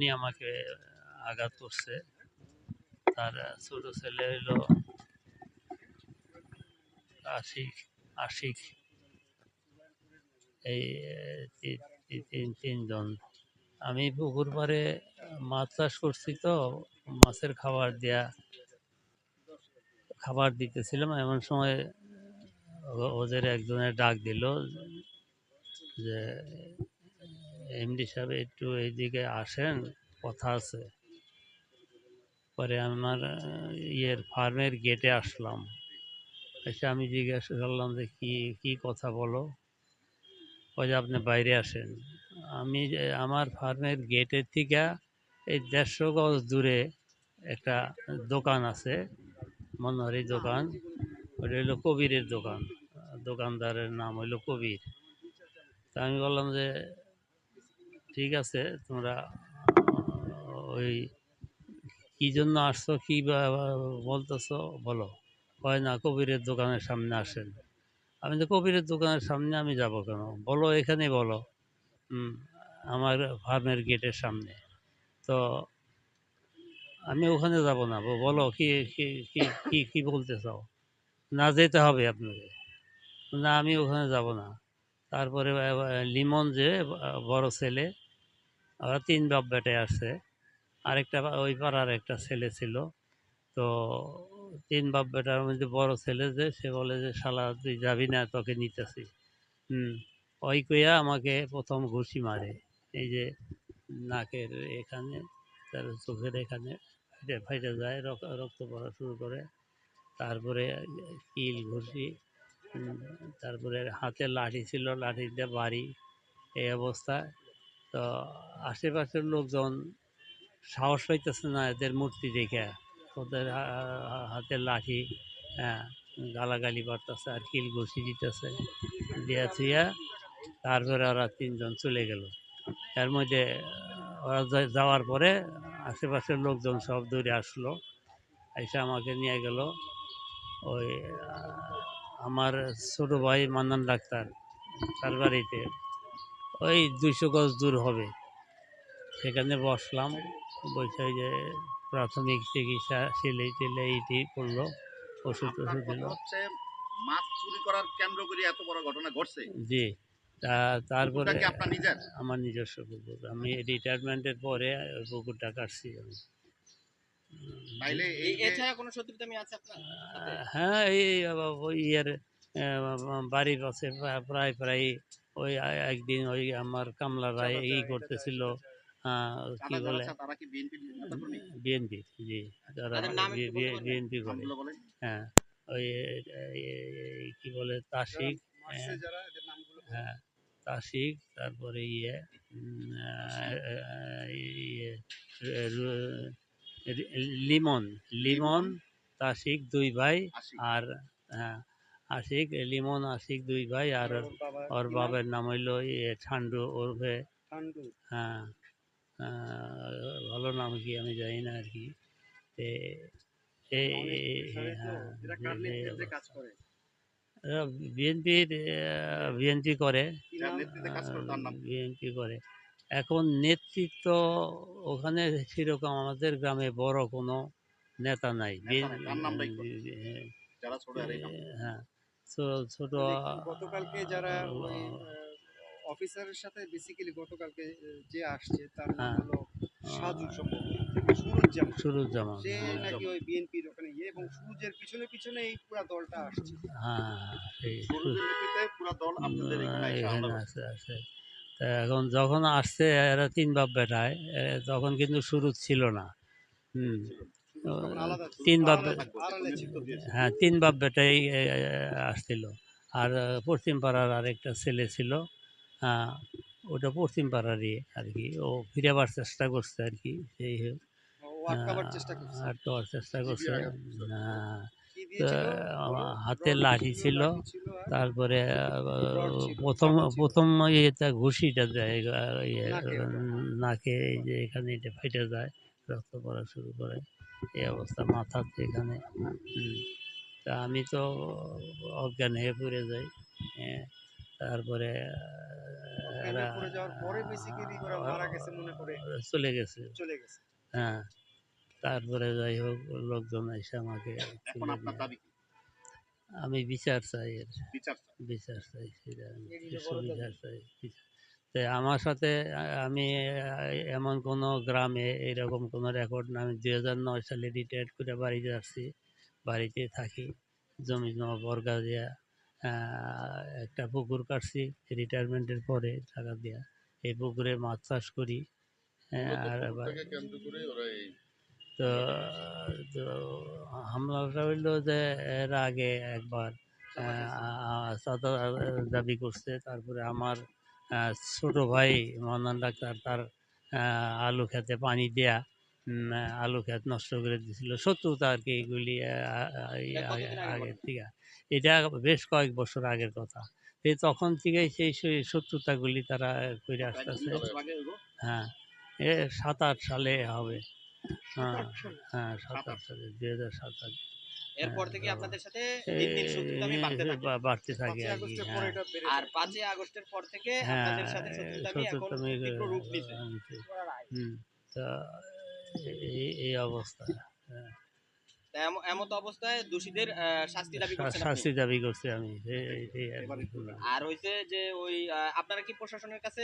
তখনই আমাকে আঘাত করছে। তার ছোট ছেলে হইল আশিক আশিক। এই তিন, তিনজন। আমি পুকুর পাড়ে মাছ চাষ করছি তো, মাছের খাবার দেয়া, খাবার দিতেছিলাম। এমন সময় ওদের একজনের ডাক দিল যে এমডি সাহেব একটু এইদিকে আসেন, কথা আছে। পরে আমার ইয়ের ফার্মের গেটে আসলাম। এসে আমি জিজ্ঞাসা করলাম যে কি কি কথা বলো? ওই যে আপনি বাইরে আসেন। আমি আমার ফার্মের গেটের থেকে এই দেড়শো গজ দূরে একটা দোকান আছে, মনোহারি দোকান। ওটা হইল কবিরের দোকান। দোকানদারের নাম হইল কবির। তা আমি বললাম যে ঠিক আছে, তোমরা ওই কি জন্য আসছো, কি বলতেছো, বলো। হয় না, কবিরের দোকানের সামনে আসেন। আমি তো কবিরের দোকানের সামনে আমি যাব কেন? বলো এখানে বলো। আমার ফার্মের গেটের সামনে। তো আমি ওখানে যাব না বলো কি কি কি বলতে চাও? না যেতে হবে আপনাকে। না, আমি ওখানে যাব না। তারপরে লিমন যে, বড় ছেলে ওরা তিন বাপ বেটে আসছে আরেকটা ওই পাড়ার একটা ছেলে ছিল। তো তিন বাপ বেটার মধ্যে বড় ছেলে যে, সে বলে যে, শালা, তুই যাবি না, তোকে নিতেছি। হুম, ওই কইয়া আমাকে প্রথম ঘুষি মারে। এই যে নাকের এখানে, তার চোখের এখানে ফাইটে ফাইটে যায়, রক- রক্ত পড়া শুরু করে। তারপরে কিল ঘুষি তারপরে হাতে লাঠি ছিল, লাঠি দিয়ে বাড়ি। এই অবস্থায় তো আশেপাশের লোকজন সাহস পাইতেছে না এদের মূর্তি দেখে। ওদের হাতে লাঠি হ্যাঁ গালাগালি করতেছে আর কিল ঘুষি দিতেছে। দিয়া থুইয়া তারপরে ওরা তিনজন চলে গেল। এর মধ্যে, ওরা যাওয়ার পরে আশেপাশের লোকজন সব দূরে আসলো। এসে আমাকে নিয়ে গেল। ওই, আমার ছোট ভাই মান্নান ডাক্তার, তার বাড়িতে। ওই দুইশো গজ দূর হবে সেখানে বসলাম বসে যে প্রাথমিক চিকিৎসা সিলাই টিলাই ইটি করল ওষুধ ওষুধ দিল মাছ চুরি করার কেন্দ্র করে এত বড় ঘটনা ঘটছে জি তারপরে আমার নিজস্ব পুকুর আমি রিটায়ারমেন্টের পরে পুকুরটা কাটছি আমি হ্যাঁ এই ওই বাড়ির পাশে প্রায় প্রায় ওই একদিন ওই আমার কামলারা এই করতেছিল কি বলে তারা বিএনপি জি বলতে বিএনপি করে হ্যাঁ ওই কি বলে তাসিক হ্যাঁ, তাসিক তারপরে ইয়ে ইয়ে লিমন লিমন। তাসিক দুই ভাই আর হ্যাঁ আশিক লিমন আশিক দুই ভাই আর ওর বাবার নাম হইল ঠান্ডু ওরফে। হ্যাঁ ভালো নাম কি আমি জানি না আর কি হ্যাঁ করে বিএনপির বিএনপি করে। বিএনপি করে। এখন নেতৃত্ব ওখানে সেরকম আমাদের গ্রামে বড় কোনো নেতা নাই। হ্যাঁ, ছোট হ্যাঁ ছোট গতকালকে যারা অফিসারের সাথে বেসিক্যালি গতকালকে যে আসছে তার নাম হ্যাঁ। হলো সাজু সম্ভব। থেকে সুরুজ্জামান। সুরুজ্জামান সে হ্যাঁ, নাকি ওই বিএনপির ওখানে ইয়ে এবং সুরুজের পিছনে পিছনে এই পুরো দলটা আসছে। হ্যাঁ সেই পুরো দল আপনাদের এখানে। আছে আছে। এখন যখন আসছে এরা তিন বাপ বেটায় তখন কিন্তু শুরু ছিল না। হুম। তো। তিন বাপ। হ্যাঁ তিন বাপ বেটাই আসছিল। আর পশ্চিম পাড়ার আরেকটা ছেলে ছিল হ্যাঁ ওটা পশ্চিম পাড়ারই আর কি। ও ফিরাবার চেষ্টা করছে আর কি সেই আটকাবার চেষ্টা করছে। হ্যাঁ। হাতে লাঠি ছিল, আর তারপরে প্রথম প্রথম ইয়েটা ঘুষিটা দেয় ইয়ে, নাকে। নাকে। এই যে এখানে এটা ফেটে যায় রক্ত পড়া শুরু করে। এই অবস্থা মাথাতে এখানে তা আমি তো অজ্ঞান হয়ে পড়ে যাই হ্যাঁ, তারপরে এরা চলে গেছে। হ্যাঁ। তারপরে যাই হোক লোকজন এসে আমাকে? আমি বিচার চাই বিচার চান। বিচার চাই সুবিচার চাই বিচার। তো আমার সাথে আমি এমন কোনো গ্রামে এরকম কোনো রেকর্ড না। আমি দুই হাজার নয় সালে রিটায়ার করে বাড়িতে আসছি বাড়িতে থাকি। জমি জমা বর্গা দিয়া একটা পুকুর কাটছি রিটায়ারমেন্টের পরে টাকা দিয়া। এই পুকুরে মাছ চাষ করি হ্যাঁ, আর তো তো হামলাটা হইল যে এর আগে একবার দাবি করছে। তারপরে আমার ছোট ভাই মন্নান ডাক্তার তার আলু খেতে পানি দেয়া আলু ক্ষেত নষ্ট করে দিছিল। শত্রুতা আর কি এগুলি আগের থেকে এটা বেশ কয়েক বছর আগের কথা। এই তখন থেকে সেই সেই শত্রুতাগুলি তারা করে আসতেছে। হ্যাঁ এ সাত আট সালে হবে। হ্যাঁ হ্যাঁ সাত সাত আট। সালে দুই হাজার সাত আট। এরপর থেকে আপনাদের সাথে দিন দিন শত্রুতামি বাড়তে থাকে বাড়তে থাকে আর কি আগস্টের পরে হ্যাঁ এটা আর যায়। পাঁচই আগস্টের পর থেকে হ্যাঁ আপনাদের সাথে শত্রুতামি এখন শত্রুতামি, রূপ আহ, নিছে। হুম তা এই এই অবস্থা হ্যাঁ। তা এমত অবস্থায় দোষীদের শাস্তি দাবি করছেন শাস্তি দাবি করছি আমি আর হইছে যে ওই আপনারা কি প্রশাসনের কাছে